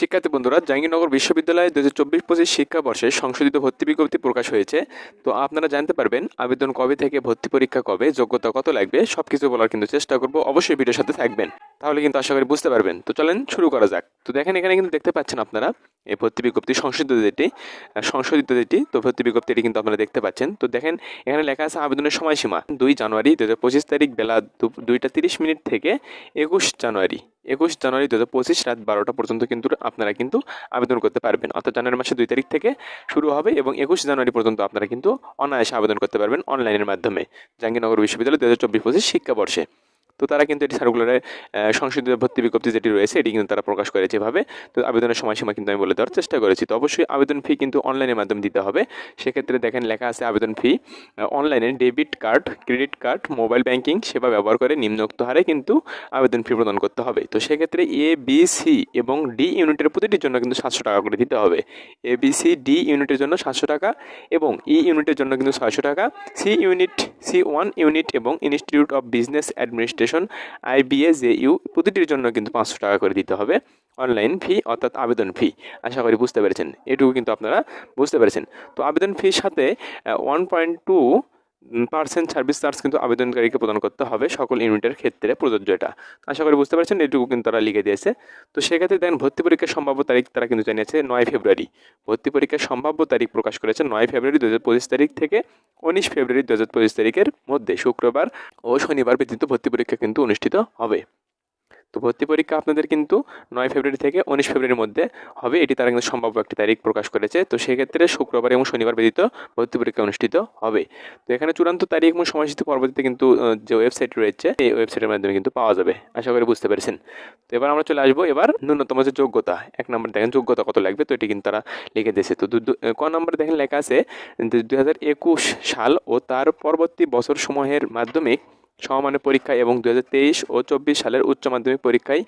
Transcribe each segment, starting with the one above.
শিক্ষার্থী বন্ধুরা, জাহাঙ্গীরনগর বিশ্ববিদ্যালয়ে দু হাজার চব্বিশ পঁচিশ শিক্ষাবর্ষে সংশোধিত ভর্তি বিজ্ঞপ্তি প্রকাশ হয়েছে। তো আপনারা জানতে পারবেন, আবেদন কবে থেকে, ভর্তি পরীক্ষা কবে, যোগ্যতা কত লাগবে সব কিছু বলার কিন্তু চেষ্টা করব। অবশ্যই ভিডিওর সাথে থাকবেন, তাহলে কিন্তু আশা করি বুঝতে পারবেন। তো চলেন শুরু করা যাক। তো দেখেন, এখানে কিন্তু দেখতে পাচ্ছেন আপনারা, এই ভর্তি বিজ্ঞপ্তি সংশোধিত যেটি সংশোধিত যেটি, তো ভর্তি বিজ্ঞপ্তি এটি কিন্তু আপনারা দেখতে পাচ্ছেন। তো দেখেন, এখানে লেখা আছে আবেদনের সময়সীমা, দুই জানুয়ারি দু হাজার পঁচিশ তারিখ বেলা দুইটা তিরিশ মিনিট থেকে একুশ জানুয়ারি। একুশ জানুয়ারি দু হাজার পঁচিশ রাত বারোটা পর্যন্ত কিন্তু আপনারা কিন্তু আবেদন করতে পারবেন। অর্থাৎ জানুয়ারি মাসের দুই তারিখ থেকে শুরু হবে এবং একুশ জানুয়ারি পর্যন্ত আপনারা কিন্তু অনায়াসে আবেদন করতে পারবেন অনলাইনের মাধ্যমে। জাহাঙ্গীরনগর বিশ্ববিদ্যালয় দু হাজার চব্বিশ পঁচিশ শিক্ষাবর্ষে। তো তারা কিন্তু এটি সার্কুলারে সংশোধিত ভর্তি বিজ্ঞপ্তি যেটি রয়েছে, এটি কিন্তু তারা প্রকাশ করেছে এভাবে। তো আবেদনের সময়সীমা কিন্তু আমি বলে দেওয়ার চেষ্টা করেছি। তো অবশ্যই আবেদন ফি কিন্তু অনলাইনের মাধ্যমে দিতে হবে। সেক্ষেত্রে দেখেন লেখা আছে আবেদন ফি অনলাইনে debit card credit card mobile banking সেবা ব্যবহার করে নিম্নোক্ত হারে কিন্তু আবেদন ফি প্রদান করতে হবে। তো সেক্ষেত্রে এ বি সি এবং ডি ইউনিটের প্রতিটির জন্য কিন্তু সাতশো টাকা করে দিতে হবে। এ বি সি ডি ইউনিটের জন্য সাতশো টাকা এবং ই ইউনিটের জন্য কিন্তু ছয়শো টাকা। C unit C one unit এবং institute of business administration IBA J U প্রতিটির জন্য কিন্তু পাঁচশো টাকা করে দিতে হবে। অনলাইন ফি অর্থাৎ আবেদন ফি আশা করি বুঝতে পেরেছেন। এটুকু কিন্তু আপনারা বুঝতে পেরেছেন। তো আবেদন ফির সাথে one point two percent service charge কিন্তু আবেদনকারীকে প্রদান করতে হবে সকল ইউনিটের ক্ষেত্রে প্রযোজ্য এটা। আশা করি বুঝতে পারছেন, এটুকু কিন্তু তারা লিখে দিয়েছে। তো সেক্ষেত্রে দেখেন ভর্তি পরীক্ষার সম্ভাব্য তারিখ তারা কিন্তু জানিয়েছে নয় ফেব্রুয়ারি। ভর্তি পরীক্ষার সম্ভাব্য তারিখ প্রকাশ করেছে নয় ফেব্রুয়ারি দু হাজার পঁচিশ তারিখ থেকে উনিশ ফেব্রুয়ারি দু হাজার পঁচিশ তারিখের মধ্যে। শুক্রবার ও শনিবার ব্যতীত ভর্তি পরীক্ষা কিন্তু অনুষ্ঠিত হবে। তো ভর্তি পরীক্ষা আপনাদের কিন্তু নয় ফেব্রুয়ারি থেকে উনিশ ফেব্রুয়ারির মধ্যে হবে। এটি তারা কিন্তু সম্ভাব্য একটি তারিখ প্রকাশ করেছে। তো সেক্ষেত্রে শুক্রবার এবং শনিবার ব্যতীত ভর্তি পরীক্ষা অনুষ্ঠিত হবে। তো এখানে চূড়ান্ত তারিখ এবং সময়সূচি পরবর্তীতে কিন্তু যে ওয়েবসাইট রয়েছে, এই ওয়েবসাইটের মাধ্যমে কিন্তু পাওয়া যাবে। আশা করি বুঝতে পেরেছেন। তো এবার আমরা চলে আসব। এবার ন্যূনতম যে যোগ্যতা, এক নম্বর দেখেন, যোগ্যতা কত লাগবে? তো এটি কিন্তু তারা লিখে দিয়েছে। তো ক নম্বরে দেখেন লেখা আছে দু হাজার একুশ সাল ও তার পরবর্তী বছর সমূহের মাধ্যমিক সমমানের পরীক্ষা এবং দু হাজার তেইশ ও চব্বিশ সালের উচ্চ মাধ্যমিক পরীক্ষায়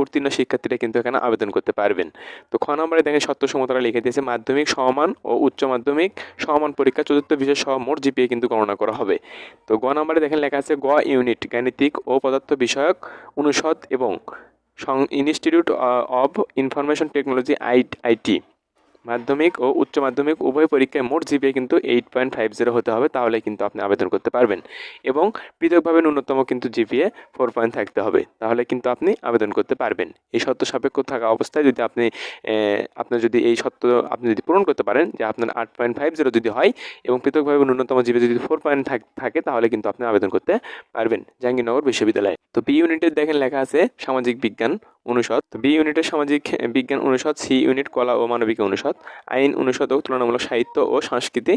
উত্তীর্ণ শিক্ষার্থীরা কিন্তু এখানে আবেদন করতে পারবেন। তো খ নম্বরে দেখেন সত্য সমতারা লিখে দিয়েছে, মাধ্যমিক সমমান ও উচ্চ মাধ্যমিক সমমান পরীক্ষা, চতুর্থ বিষয় সহ মোট জিপিএ কিন্তু গণনা করা হবে। তো গ নম্বরে দেখেন লেখা আছে, গ ইউনিট, গাণিতিক ও পদার্থ বিষয়ক অনুষদ এবং institute of information technology, I, IT. মাধ্যমিক ও উচ্চ মাধ্যমিক উভয় পরীক্ষায় মোট জিপিএ কিন্তু এইট পয়েন্ট ফাইভ জিরো হতে হবে, তাহলে কিন্তু আপনি আবেদন করতে পারবেন। এবং পৃথকভাবে ন্যূনতম কিন্তু জিপিএ ফোর পয়েন্ট থাকতে হবে, তাহলে কিন্তু আপনি আবেদন করতে পারবেন। এই শর্ত সাপেক্ষ থাকা অবস্থায় যদি আপনি আপনার যদি এই শর্ত, আপনি যদি পূরণ করতে পারেন যে আপনার আট পয়েন্ট ফাইভ জিরো যদি হয় এবং পৃথকভাবে ন্যূনতম জিপিএ যদি ফোর পয়েন্ট থাকে তাহলে কিন্তু আপনি আবেদন করতে পারবেন। জাহাঙ্গীরনগর বিশ্ববিদ্যালয়ে। তো বি ইউনিটের দেখেন লেখা আছে সামাজিক বিজ্ঞান অনুষদ, বি ইউনিটের সামাজিক বিজ্ঞান অনুষদ, সি ইউনিট কলা ও মানবিক অনুষদ, আইন অনুষদ ও তুলনামূলক সাহিত্য ও সংস্কৃতি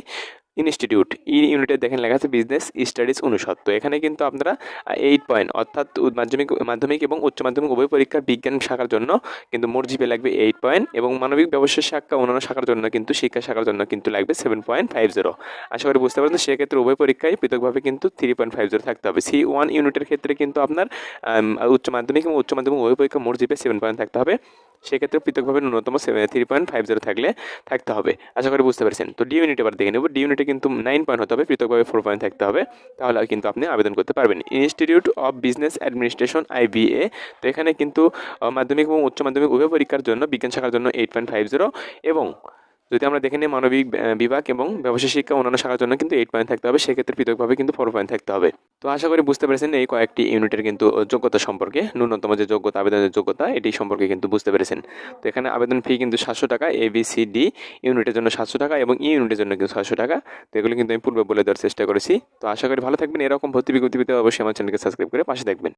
ইনস্টিটিউট ই ইউনিটে দেখেন লেখা আছে বিজনেস স্টাডিজ অনুষদ। তো এখানে কিন্তু আপনারা এইট পয়েন্ট অর্থাৎ মাধ্যমিক মাধ্যমিক এবং উচ্চ মাধ্যমিক উভয় পরীক্ষার বিজ্ঞান শাখার জন্য কিন্তু মোট জিপে লাগবে এইট পয়েন্ট এবং মানবিক ব্যবসায় শাখা অন্যান্য শাখার জন্য কিন্তু শিক্ষা শাখার জন্য কিন্তু লাগবে সেভেন পয়েন্ট ফাইভ জিরো আশা করি বুঝতে পারছেন, সেক্ষেত্রে উভয় পরীক্ষায় পৃথকভাবে কিন্তু থ্রি পয়েন্ট ফাইভ জিরো থাকতে হবে। সি ওয়ান ইউনিটের ক্ষেত্রে কিন্তু আপনার উচ্চ মাধ্যমিক এবং উচ্চ মাধ্যমিক উভয় পরীক্ষা মোট জিপে সেভেন পয়েন্ট থাকতে হবে। সেক্ষেত্রে পৃথকভাবে ন্যূনতম থ্রি পয়েন্ট ফাইভ জিরো থাকলে থাকতে হবে। আশা করি বুঝতে পারছেন। তো ডি ইউনিট এবার দেখে নেব। ডি ইউনিটে কিন্তু নাইন পয়েন্ট হতে হবে, পৃথকভাবে ফোর পয়েন্ট থাকতে হবে। তাহলে কিন্তু আপনি আবেদন করতে পারবেন। Institute of business administration IBA তো এখানে কিন্তু মাধ্যমিক এবং উচ্চ মাধ্যমিক উভয় পরীক্ষার জন্য, বিজ্ঞান শাখার জন্য এইট পয়েন্ট ফাইভ জিরো এবং যদি আমরা দেখে নিই মানবিক বিভাগ এবং ব্যবসায় শিক্ষা অন্যান্য শাখার জন্য কিন্তু এইট পয়েন্ট থাকতে হবে, সেক্ষেত্রে পৃথকভাবে কিন্তু ফোর পয়েন্ট থাকতে হবে। তো আশা করি বুঝতে পেরেছেন এই কয়েকটি ইউনিটের কিন্তু যোগ্যতা সম্পর্কে, ন্যূনতম যে যোগ্যতা, আবেদনের যোগ্যতা, এটি সম্পর্কে কিন্তু বুঝতে পেরেছেন। তো এখানে আবেদন ফি কিন্তু সাতশো টাকা এ বি সি ডি ইউনিটের জন্য সাতশো টাকা এবং ই ইউনিটের জন্য কিন্তু সাতশো টাকা। তো এগুলো কিন্তু আমি পূর্বে বলে দেওয়ার চেষ্টা করেছি। তো আশা করি ভালো থাকবেন। এরকম ভর্তি বিজ্ঞপ্তি পেতে অবশ্যই আমার চ্যানেলকে সাবস্ক্রাইব করে পাশে থাকবেন।